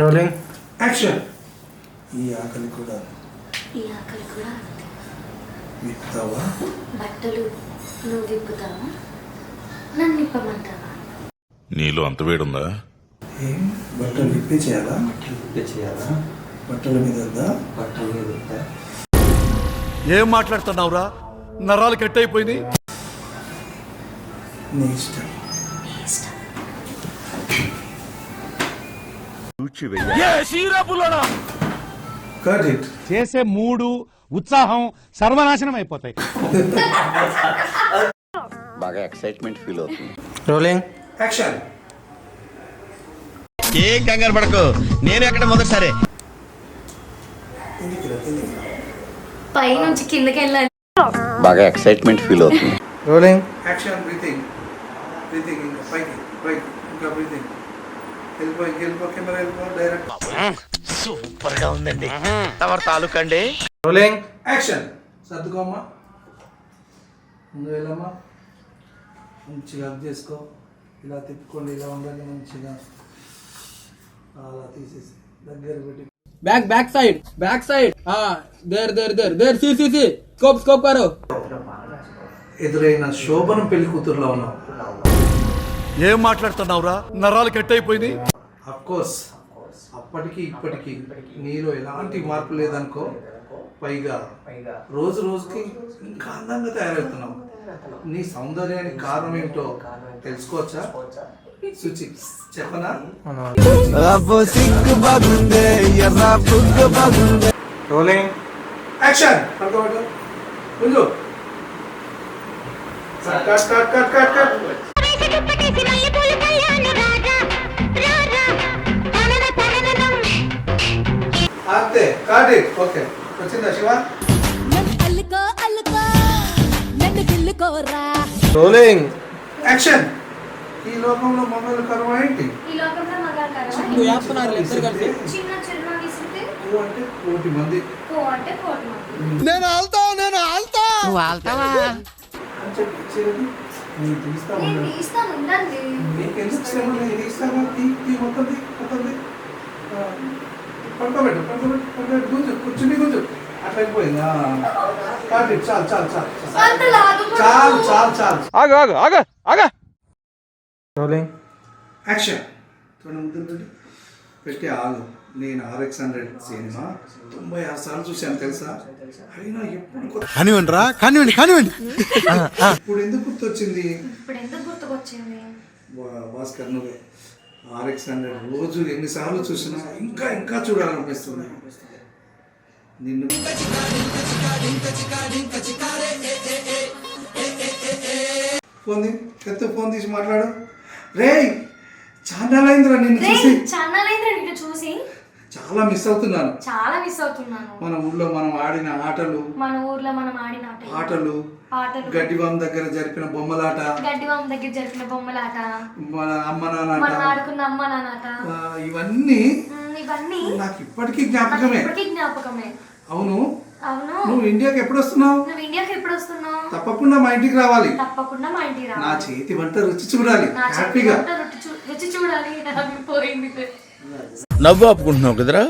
Rolling action ఈ ఆకలి కూడా. ఈ ఆకలి కూడా. విప్పుతావా? బట్టలు నువ్వు విప్పుతావా? నన్ను విప్పమంటావా? నీలో అంత వేడుందా? ఏం? బట్టలు విప్పి చేయాలా? ఇప్పుడే చేయాలా? బట్టల మీద ఉందా? బట్టలు మీద ఉందా? ఏం మాట్లాడుతున్నావురా? నరాలు కట్ అయిపోయినాయి నీ ఇష్టం. ఇట్ చేసే మూడు ఉత్సాహం సర్వనాశనం అయిపోతాయి. బాగా ఎక్సైట్మెంట్ ఫీల్ అవుతుంది. రోలింగ్ యాక్షన్ ఏం కంగారు పడకు. నేను ఎక్కడ మొదటిసారి? పై నుంచి కిందకి వెళ్ళాలి. బాగా ఎక్సైట్మెంట్ ఫీల్ అవుతుంది. రోలింగ్ యాక్షన్ బ్రీతింగ్ బ్రీతింగ్ ఇంకా పైకి పైకి ఇంకా బ్రీతింగ్ సూపర్గా ఉందండి. తమరు తాలూకండి? రోలింగ్. యాక్షన్ సర్దుకోమ్మా. ముందు వెళ్ళమ్మా. మంచిగా అప్ చేసుకో. ఇలా తిప్పుకోండి ఇలా ఉండాలి మంచిగా. అలా తీసేసి దగ్గర పెట్టి. Back back side back side there there there there see see see scope scope car ఎదురైన శోభనం పెళ్ళి కూతురులో ఉన్నాం ఏం మాట్లాడుతున్నావురా? నరాలు కట్ అయిపోయినాయి అఫ్ కోర్స్ అప్పటికి ఇప్పటికి నీలో ఎలాంటి మార్పు లేదనుకో పైగా రోజు రోజుకి ఇంకా అందంగా తయారవుతున్నావు. నీ సౌందర్యానికి కారణం ఏమిటో తెలుసుకోవచ్చా? సుచి చెప్పనా? రోలింగ్ యాక్షన్ పడుకోబట్టు ముందు. Cut cut cut cut cut. అంతే కాట్ ఇట్. ఓకే వచ్చిందా శివ? రోలింగ్ యాక్షన్ ఈ లోకంలో మమ్మల్ని కరువు ఏంటి? ఈ లోకంలో మగారు నువ్వు చేస్తున్నారు ఇద్దరు కలిసి చిన్న చిన్న విసిరితే నువ్వు అంటే కోటి మంది. కో అంటే కోటి మంది. నేను ఆల్తా నేను ఆల్తా. అని చెప్పి నేను తీస్తా నేను తీస్తాను ఉండండి నీకు ఎందుకు శ్రమ నేను తీస్తాను తీ తీ మొత్తం తీ మొత్తం తీ. పడుకోబెట్టు పడుకోబెట్టు పడుకోబెట్టు. గుంజు కూర్చుని గుంజు అట్లా అయిపోయింది? చాలు చాలు చాలు లాగకూడదు. చాలు చాలు చాలు. ఆగు ఆగు ఆగు ఆగా. రోలింగ్. యాక్షన్. చూడండి పెట్టి ఆగు. నేను ఆర్ఎక్స్ హండ్రెడ్ సినిమా తొంభై ఆరు సార్లు చూశాను తెలుసా? అయినా ఎప్పుడు కానివ్వండి రా కానివ్వండి కానివ్వండి. ఇప్పుడు ఎందుకు గుర్తొచ్చింది? ఇప్పుడు ఎందుకు గుర్తుకొచ్చింది? వా- భాస్కర్ నువ్వే. ఆర్ఎక్స్ హండ్రెడ్ రోజు ఎన్నిసార్లు చూసినా ఇంకా ఇంకా చూడాలనిపిస్తుంది. నిన్ను ఫోన్ తీ ఎత్తు ఫోన్ తీసి మాట్లాడు. రేయ్! చాలా అయిందిరా నిన్ను చూసి. చాన్నాలైందిరా నిన్ను చూసి. చాలా మిస్ అవుతున్నాను. చాలా మిస్ అవుతున్నాను. మన ఊళ్ళో మనం ఆడిన ఆటలు. మన ఊర్లో మనం ఆడిన ఆటలు. ఆటలు గడ్డివాం దగ్గర జరిపిన బొమ్మలాట. గడ్డివాం దగ్గర జరిపిన బొమ్మలాట. మన అమ్మ మనం నాన్న ఆడుకున్న అమ్మ నాన్నట ఇవన్నీ ఇవన్నీ నాకు ఇప్పటికీ జ్ఞాపకమే. ఇప్పటికీ జ్ఞాపకమే. అవును. అవును. నువ్వు ఇండియాకి ఎప్పుడు వస్తున్నావు నువ్వు ఇండియాకి ఎప్పుడు వస్తున్నావు తప్పకుండా మా ఇంటికి రావాలి. తప్పకుండా మా ఇంటికి రా నా చేతి వంట రుచి చూడాలి. హ్యాపీగా. రుచి చూడాలి నాకు పోయింది నవ్వు ఆపుకుంటున్నావు కదరా?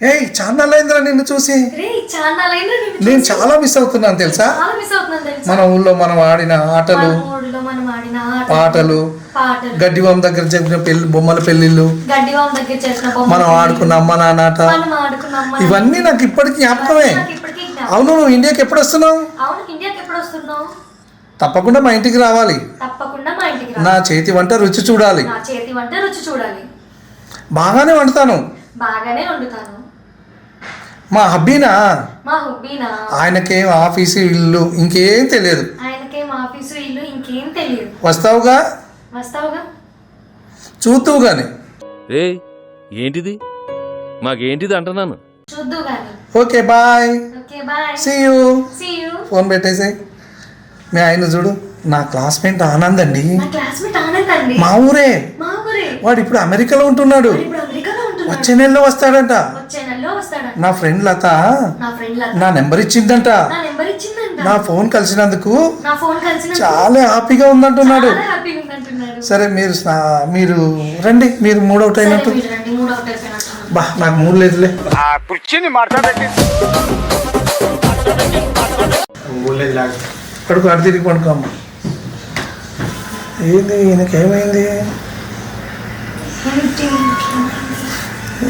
ఏయ్ చాన్నాళ్ళైందిరా నిన్ను చూసి. నేను చూసి. చాలా మిస్ అవుతున్నాను తెలుసా? చాలా మిస్ అవుతున్నాను తెలుసా? మన ఊళ్ళో మనం ఆడిన ఆటలు మన ఊళ్ళో మనం ఆడిన ఆటలు, పాటలు గడ్డివాం దగ్గర జరిపిన పెళ్ళి బొమ్మల పెళ్ళిళ్ళు గడ్డివాం దగ్గర చేసిన బొమ్మలు, మనం ఆడుకున్న అమ్మ నానాట మనం ఆడుకున్న అమ్మ ఇవన్నీ నాకు ఇప్పటికి జ్ఞాపకమే. నాకు ఇప్పటికీ జ్ఞాపకం. అవును నువ్వు ఇండియాకి ఎప్పుడు వస్తున్నావు? అవును ఇండియాకి ఎప్పుడు వస్తున్నావు? తప్పకుండా మా ఇంటికి రావాలి. మా ఇంటికి రా నా చేతి వంట రుచి చూడాలి. నా చేతి వంట రుచి చూడాలి. బాగానే వండుతాను. బాగానే వండుతాను. మా హబ్బీనా? మా హుబ్బీనా? ఆయనకేం ఆఫీసు ఇల్లు ఇంకేం తెలియదు. ఆయనకేం ఆఫీసు ఇల్లు ఇంకేం తెలియదు. వస్తావుగా? వస్తావుగా? చూద్దువు గాని రే ఏంటిది? మాకేంటిది అంటున్నాను? చూద్దు గాని okay bye. Okay bye. See you see you phone పెట్టేసి మీ ఆయన చూడు. నా క్లాస్మేట్ ఆనంద్ అండి. నా క్లాస్మేట్ ఆనంద్ అండి. మా ఊరే. మా ఊరే. వాడు ఇప్పుడు అమెరికాలో ఉంటున్నాడు. వాడు ఇప్పుడు అమెరికాలో ఉంటున్నాడు. వచ్చే నెలలో వస్తాడంట. వచ్చే నెలలో వస్తాడు నా ఫ్రెండ్ లత. నా ఫ్రెండ్ లత. నా నెంబర్ ఇచ్చిందంట. నా నెంబర్ ఇచ్చిందంట. నా ఫోన్ కలిసినందుకు నా ఫోన్ కలిసిన చాలా హ్యాపీగా ఉందంటున్నాడు. చాలా హ్యాపీగా ఉందంటున్నాడు. సరే మీరు మీరు రండి. మీరు అయినట్టు మూడు అవుట్ బా నాకు మూడు లేదులే. మూలేదు లాగా కడుకు అటు తిరిగి పడుకోమ్మ. ఏంది ఈయనకి ఏమైంది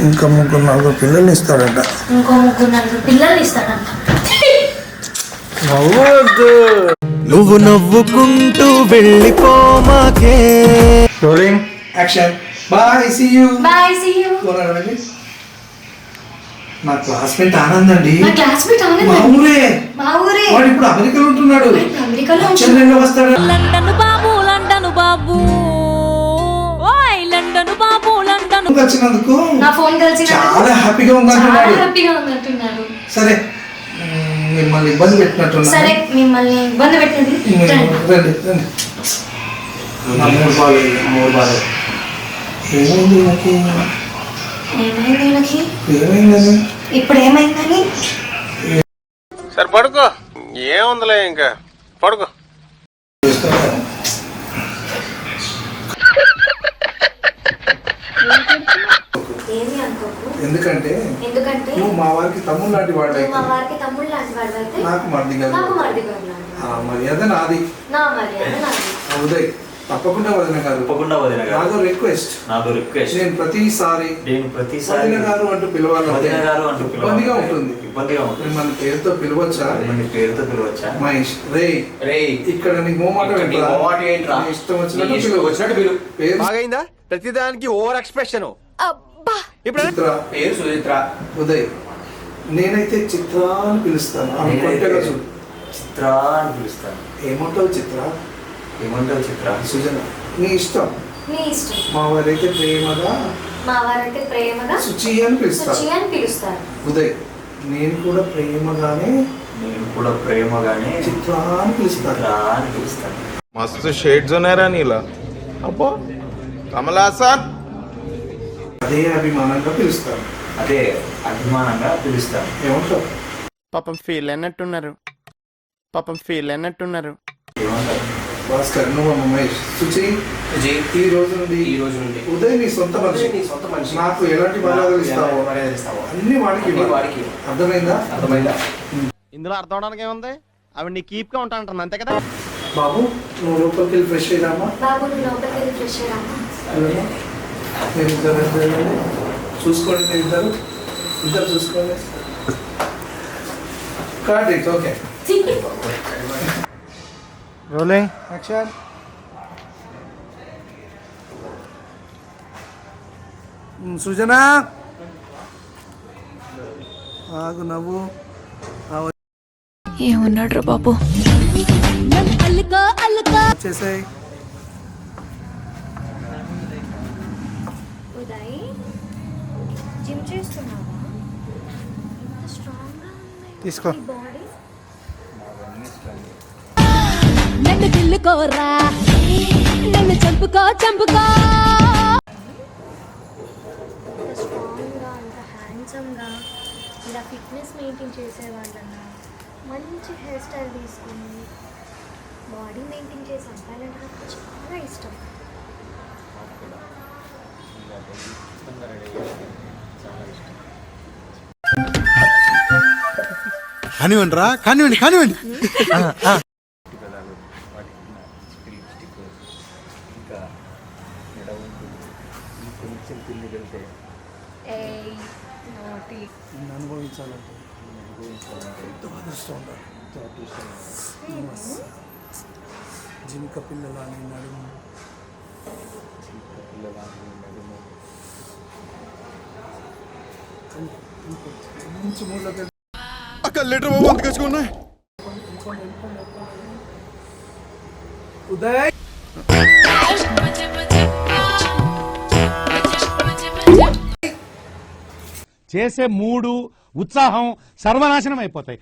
ఇంకా ముగ్గురు నలుగురు పిల్లలు ఇస్తాడట. ఇంకో ముగ్గురు నలుగురు పిల్లలు ఇస్తాడంట. నవ్వద్దు. నువ్వు నవ్వుకుంటూ వెళ్ళిపోమాకే. Rolling action bye see you bye see you నా క్లాస్మేట్ ఆనంద్ అండి నా క్లాస్మేట్ మా అవునండి ఊరే. మా ఊరే. వాడు ఇప్పుడు అమెరికాలో ఉంటున్నాడు. అమెరికాలో చెన్నైలో వస్తాడు. London Babu London Babu. ఓయ్ లండన్ బాబు లండన్. వచ్చినందుకు నా ఫోన్ కలిసి చాలా హ్యాపీగా చాలా ఉందంటున్నాడు హ్యాపీగా ఉందంటున్నారు సరే మ్మ్, మిమ్మల్ని ఇబ్బంది పెట్టినట్టున్నా సరే మిమ్మల్ని ఇబ్బంది పెట్టింది రండి. రండి మూడు బాగాలేదు మూడు బాగాలేదు ఏమైంది నాకు? ఏమైంది వీళ్ళకి ఏమైందని? ఇప్పుడు ఏమైందని? సరే పడుకో. ఏముందిలే ఇంకా? పడుకో. ఎందుకంటే ఎందుకంటే నువ్వు మా వారికి తమ్ముడు లాంటి వాడు నువ్వు మా వారికి తమ్ముడు లాంటి వాడు అయితే నాకు మరిది కాదు నాకు మరిది గారు లాంటి వాడు. ఆ మర్యాద నాది. నా మర్యాద నాది. ఆ ఉదయ్. తప్పకుండా వదిన గారు. తప్పకుండా వదిన గారు. నాదో రిక్వెస్ట్ నాదో రిక్వెస్ట్ నేను ప్రతిసారి నేను ప్రతిసారి వదిన గారు అంటూ పిలవాలంటే వదిన గారు అంటూ పిలవాలి. ఇబ్బందిగా ఉంటుంది. ఇబ్బందిగా ఉంటుంది. మిమ్మల్ని పేరుతో పిలవచ్చా? మిమ్మల్ని పేరుతో పిలవచ్చా? మహేష్ రే రేయ్ ఇక్కడ నీకు మోమాట నీ మొహమాట ఏంట్రా? నీ ఇష్టం వచ్చినట్టు నీ పిలువు. వచ్చినట్టు పిలువు. పేరు బాగైందా? ప్రతిదానికి ఓవర్ ఎక్స్ప్రెషన్. ఇప్పుడు? చిత్ర. పేరు సుచిత్ర. ఉదయ్ నేనైతే చిత్ర అని పిలుస్తాను. ఆమె చూడు. చిత్ర అని పిలుస్తాను. ఏమంటావు చిత్ర? ఏమంటావు చిత్ర సుజన. నీ ఇష్టం. నీ ఇష్టం. మా వారైతే ప్రేమగా మా వారైతే ప్రేమగా శుచి అని పిలుస్తారు. సుచి అని పిలుస్తారు. ఉదయ్ నేను కూడా ప్రేమగానే నేను కూడా ప్రేమగానే చిత్ర అని పిలుస్తాను చిత్ర అని పిలుస్తాను మస్తు షేడ్స్ ఉన్నారా నీలా. అబ్బో కమలాసన్. అదే అభిమానంగా పిలుస్తాను అదే అభిమానంగా పిలుస్తాను ఏమంటావు? పాపం ఫీల్ అన్నట్టున్నారు పాపం ఫీల్ అన్నట్టున్నారు ఏమంటారు భాస్కర్ నువ్వు మహేష్. శుచి ఈ రోజు నుండి ఈ రోజు నుండి. ఉదయ్ నీ సొంత మనిషి. నీ సొంత మనిషి. నాకు ఎలాంటి మర్యాదలు ఇస్తావో? మర్యాదలు ఇస్తావో? అన్ని వాడికి. వాడికి. అర్థమైందా? అర్థమైందా? ఇందులో అర్థం అవడానికి ఏముంది? ఆవిడ నీ కీప్గా ఉంటా అంటుంది అంతే కదా? బాబు నువ్వు లోపలికి వెళ్ళి ఫ్రెష్ అయ్యామా బాబు నువ్వు లోపలికి వెళ్ళి ఫ్రెష్ అయ్యామా మీరు ఇద్దరు వెళ్ళండి. చూసుకోండి మీరు ఇద్దరు. ఇద్దరు చూసుకోండి. Card it's okay rolling action Srujana ఆగు నవ్వు. ఏమన్నాడు రా బాబు? చేసాయి. తీసుకో. బాడీ నన్ను చంపుకో చంపుకో. స్ట్రాంగ్గా అంత హ్యాండ్సమ్గా ఇలా ఫిట్నెస్ మెయింటైన్ చేసేవాళ్ళన్నా మంచి హెయిర్ స్టైల్ తీసుకుని బాడీ మెయింటైన్ చేసే అబ్బాయిలంటే నాకు చాలా ఇష్టం. కానివ్వండి రా కానివ్వండి కానివ్వండి. నోటి నన్ను అనుభవించాలంటే ఎంతో అదృష్టం ఉండాలి జింక పిల్లలని నడుము మంచి మూడ్లోకి అక్క లీటర్ బాబు అంత కచ్చుకున్నాయి ఉదయ్ చేసే మూడు ఉత్సాహం సర్వనాశనం అయిపోతాయి.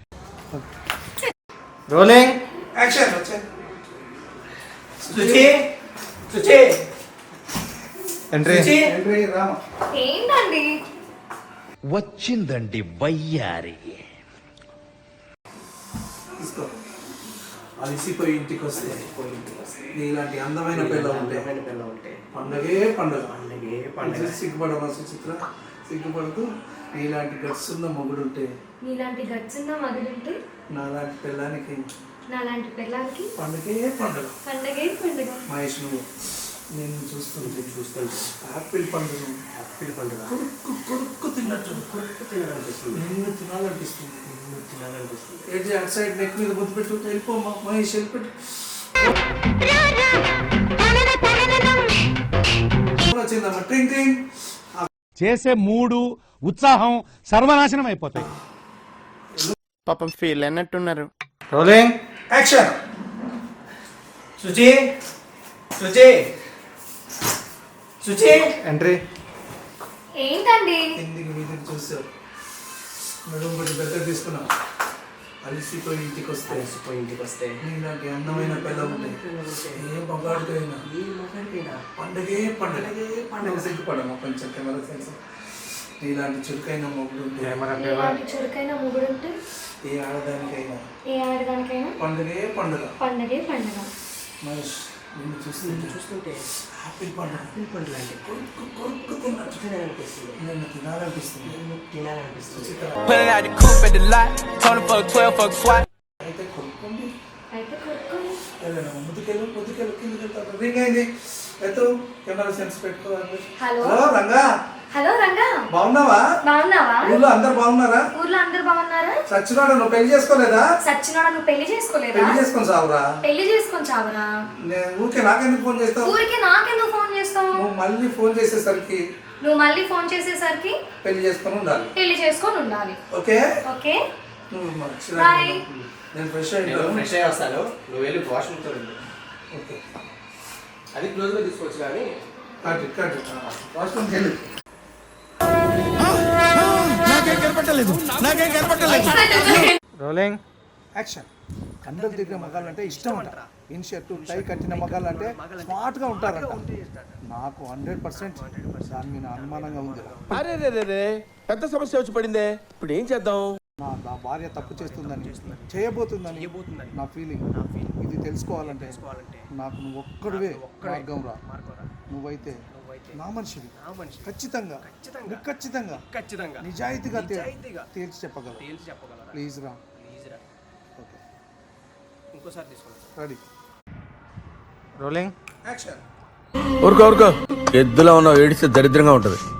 రోలింగ్ యాక్షన్ వచ్చాయి సుచి సుచి ఎంట్రీ ఎంట్రీ రామ ఏంటండి వచ్చిందండి వయ్యారి. అలసిపోయి ఇంటికి వస్తే నీలాంటి అందమైన పిల్ల ఉంటే పండగే పండుగ. పండగే పండగ. సుచిత్ర? సిగ్గుపడుతూ నీలాంటి గట్స్ ఉన్న మొగుడు ఉంటే నీలాంటి గచ్చిన మగుడుంటే నాలాంటి పిల్లానికి నాలాంటి పిల్లలకి పండుగే పండుగ. పండగే పండుగ. మహేష్ నువ్వు నేను చూస్తుంటే చూస్తుంటే ఆపిల్ పండుగ ఆపిల్ పండుగ? కొరుక్కు కొరుక్కు తిన్నట్టు కొరుక్కు తినాలనిపిస్తుంది. నిన్ను తినాలనిపిస్తుంది. నిన్ను తినాలనిపిస్తుంది. ఏజీ అటు సైడ్ నెక్ మీద ముద్దు పెట్టు వెళ్ళిపోమ్మా మహేష్ వెళ్ళిపెట్టు వచ్చిందమ్మా. ట్రింగ్ ట్రింగ్ చేసే మూడు ఉత్సాహం సర్వనాశనం అయిపోతాయి. పాపం ఫీల్ అన్నట్టున్నారు రోలింగ్ యాక్షన్ శుచి శుచి శుచి ఎంట్రీ ఏంటండి? కిందికి మీదికి చూసావు బట్టి దగ్గర తీసుకున్నావు అలసిపోయి ఇంటికి వస్తే అలసిపోయి ఇంటికి వస్తే నీలాంటి అందమైన పిల్ల ఉంటాయి ఏ మగాడికైనా పండగే పండగే. పండగ కొంచెం కెమెరా సెన్స్. నీలాంటి చురుకైన మొగుడు ఉంటే నీలాంటి చురుకైన మొగుడుంటే ఏ ఆడదానికైనా. ఏ ఆడదానికైనా? పండగే పండుగ. పండగే పండుగ. మహేష్ నిన్ను చూస్తుంటే చూస్తుంటే హ్యాపీ పండుగ. హ్యాపీ పండుగ అంటే? కొరుక్కు కొరుక్కు తిన్నట్టు. తినాలనిపిస్తుంది. నిన్ను తినాలనిపిస్తుంది. నిన్ను తినాలనిపిస్తుంది. అయితే కొరుక్కోండి. అయితే ముందుకెళ్ళు ముందుకెళ్ళు కిందకి వెళ్తాను రింగ్ అయింది. ఎత్తు కెమెరా సెన్స్ పెట్టుకోవాలి. Hello. Hello Ranga. Hello Ranga. బాగున్నావా? బాగున్నావా? ఊళ్ళో అందరు బాగున్నారా? ఊర్లో అందరు బాగున్నారా? సచ్చినాడు నువ్వు పెళ్ళి చేసుకోలేదా? సచ్చినోడా నువ్వు పెళ్ళి చేసుకోలేదా? పెళ్ళి చేసుకొని సావురా పెళ్ళి చేసుకొని చావరా? నేను ఊరికే నాకెందుకు ఫోన్ చేస్తావు? ఊరికి నాకెందుకు ఫోన్ చేస్తావు? నువ్వు మళ్ళీ ఫోన్ చేసేసరికి నువ్వు మళ్ళీ ఫోన్ చేసేసరికి పెళ్ళి చేసుకొని ఉండాలి. పెళ్ళి చేసుకొని ఉండాలి. ఓకే? ఓకే. చిరాకు నేను ఫ్రెష్ నేను అయ్యాను ఫ్రెష్ అయ్యి వస్తాను. నువ్వు వెళ్ళి వాష్రూమ్తో వెళ్ళు ఓకే. అది క్లోజ్గా తీసుకోవచ్చు కానీ కట్ కట్ వాష్రూమ్కి వెళ్ళి. నాకేం కనపట్టలేదు నాకేం కనపట్టలేదు రోలింగ్. యాక్షన్. కండలు తిరిగిన మగాళ్ళంటే ఇష్టం అంట. ఇన్ షర్టు టై కట్టిన మగాళ్ళంటే స్మార్ట్గా ఉంటారంట. నాకు హండ్రెడ్ పర్సెంట్ దాని మీద అనుమానంగా ఉంది. అరే రే రే రే. పెద్ద సమస్య వచ్చి పడిందే. ఇప్పుడు ఏం చేద్దాం? నా నా భార్య తప్పు చేస్తుందని చేయబోతుందని నా ఫీలింగ్ ఇది తెలుసుకోవాలంటే నాకు నువ్వు ఒక్కడివే మార్గం రా నువ్వైతే నా మనిషివి. ఖచ్చితంగా. ఖచ్చితంగా. ఖచ్చితంగా. నిజాయితీగా తే- తేల్చి చెప్పగలవు? తేల్చి చెప్పగలరా? ప్లీజ్ రా. ప్లీజ్ రా. ఓకే. ఇంకోసారి తీసుకోండి. రెడీ. Rolling action. ఊరుకో ఊరుకో. ఎద్దులో ఉన్నావు ఏడిస్తే దరిద్రంగా ఉంటది.